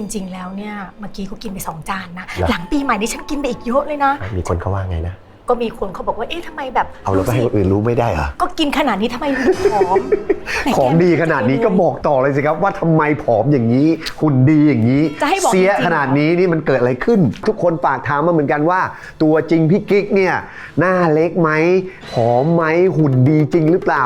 จริง ๆ แล้วเนี่ยเมื่อกี้เขากินไปสองจานนะเหรอหลังปีใหม่นี่ฉันกินไปอีกเยอะเลยนะ มีคนเขาว่าไงนะ ก็มีคนเขาบอกว่าเอ๊ะทำไมแบบเอาแล้วก็ให้ดูคนอื่นรู้ไม่ได้เหรอ ก็กินขนาดนี้ทำไมผอมไหนของดีขนาดนี้ก็บอกต่อเลยสิครับว่าทำไมผอมอย่างนี้หุ่นดีอย่างนี้ จะให้บอกเสียจริงๆ ขนาดนี้นี่มันเกิดอะไรขึ้น ทุกคนฝากถามมาเหมือนกันว่า ตัวจริงพี่กิ๊กเนี่ยหน้าเล็กไหมผอมไหมหุ่นดีจริงหรือเปล่า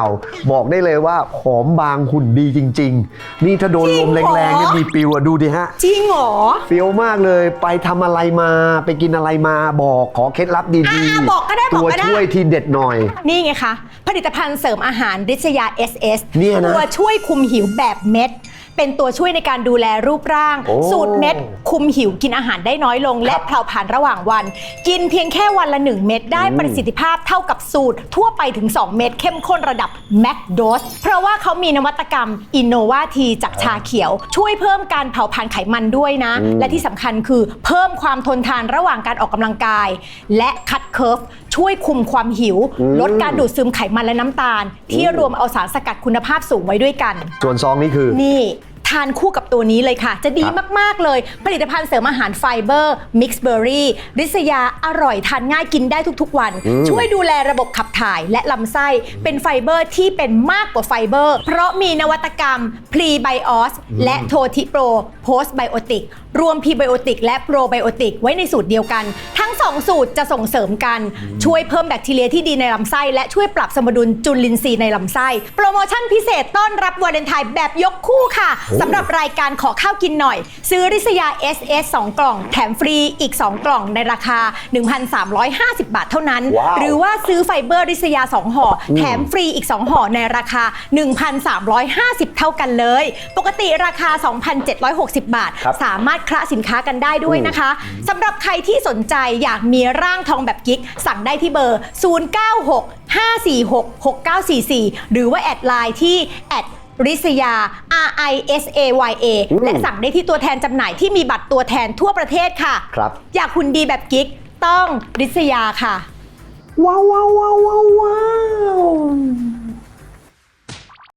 บอกได้เลยว่าผอมบางหุ่นดีจริง ๆ นี่ถ้าโดนลมแรงๆเนี่ยมีปิวอะดูดิฮะ จริงเหรอ เฟี้ยวมากเลยไปทำอะไรมาไปกินอะไรมาบอกขอเคล็ดลับดีอ่าบอกก็ได้บอกตัวก็ได้ ช่วยทีเด็ดหน่อย นี่ไงคะ ผลิตภัณฑ์เสริมอาหารริชยา SS เนี่ยนะตัวช่วยคุมหิวแบบเม็ด เป็นตัวช่วยในการดูแลรูปร่าง โอ้ สูตรเม็ดคุมหิวกินอาหารได้น้อยลง และเผาผลาญระหว่างวัน กินเพียงแค่วันละ 1 เม็ดได้ประสิทธิภาพเท่ากับสูตร ทั่วไปถึง 2 เม็ดเข้มข้นระดับแม c โดสเพราะว่าเขามีนวัตกรรมอินโนวาทีจากชาเขียว ช่วยเพิ่มการเผาผลาญไขมันด้วยนะ และที่สำคัญคือเพิ่มความทนทานระหว่างการออกกำลังกาย และคัดเคิร์ฟ ช่วยคุมความหิว ลดการดูดซึมไขมันและน้ำตาล ที่รวมเอาสารสกัดคุณภาพสูงไว้ด้วยกัน ส่วนซองนี้คือนี่ทานคู่กับตัวนี้เลยค่ะ จะดีครับมาก ๆ เลย ผลิตภัณฑ์เสริมอาหารไฟเบอร์มิกซ์เบอร์รี่ริษยาอร่อยทานง่ายกินได้ทุก ๆ วัน ช่วยดูแลระบบขับถ่ายและลำไส้เป็นไฟเบอร์ที่เป็นมากกว่าไฟเบอร์ เพราะมีนวัตกรรมพรีไบออสและโททิโปรโพสไบโอติกรวมพรีไบโอติกและโปรไบโอติกไว้ในสูตรเดียวกัน ทั้ง 2 สูตรจะส่งเสริมกัน ช่วยเพิ่มแบคทีเรียที่ดีในลำไส้ และช่วยปรับสมดุลจุลินทรีย์ในลำไส้ โปรโมชั่นพิเศษต้อนรับวาเลนไทน์แบบยกคู่ค่ะสำหรับรายการขอข้าวกินหน่อย ซื้อริษยา SS 2 กล่อง แถมฟรีอีก 2 กล่องในราคา 1,350 บาทเท่านั้น ว้าวหรือว่าซื้อไฟเบอร์ริษยา 2 ห่อแถมฟรีอีก 2 ห่อในราคา 1,350 เท่ากันเลย ปกติราคา 2,760 บาท ครับ สามารถคละสินค้ากันได้ด้วยนะคะสำหรับใครที่สนใจอยากมีร่างทองแบบกิ๊ก สั่งได้ที่เบอร์ 096 546 6944 หรือว่าแอดไลน์ที่แอด ริษยา R I S A Y A อืมและสั่งได้ที่ตัวแทนจำหน่ายที่มีบัตรตัวแทนทั่วประเทศค่ะ ครับ อยากคุณดีแบบกิ๊กต้องริษยาค่ะ ว้าวว้าวว้าวว้าว